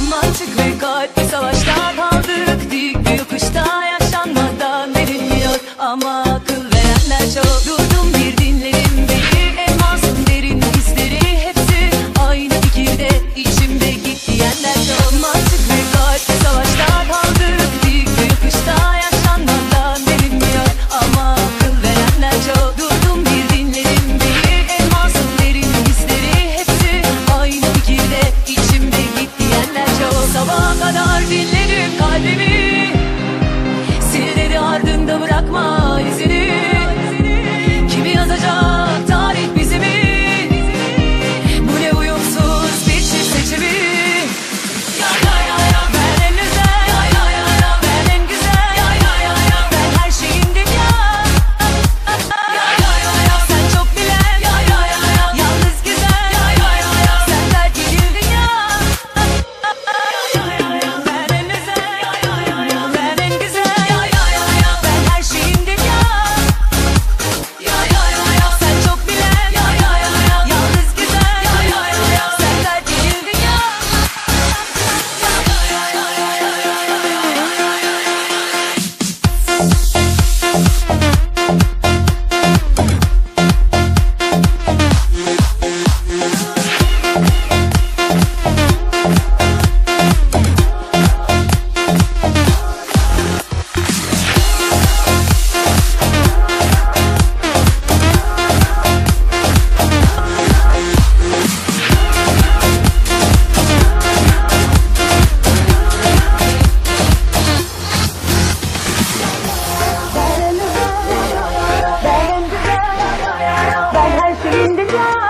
Mantık ve kalp savaşta Yeah.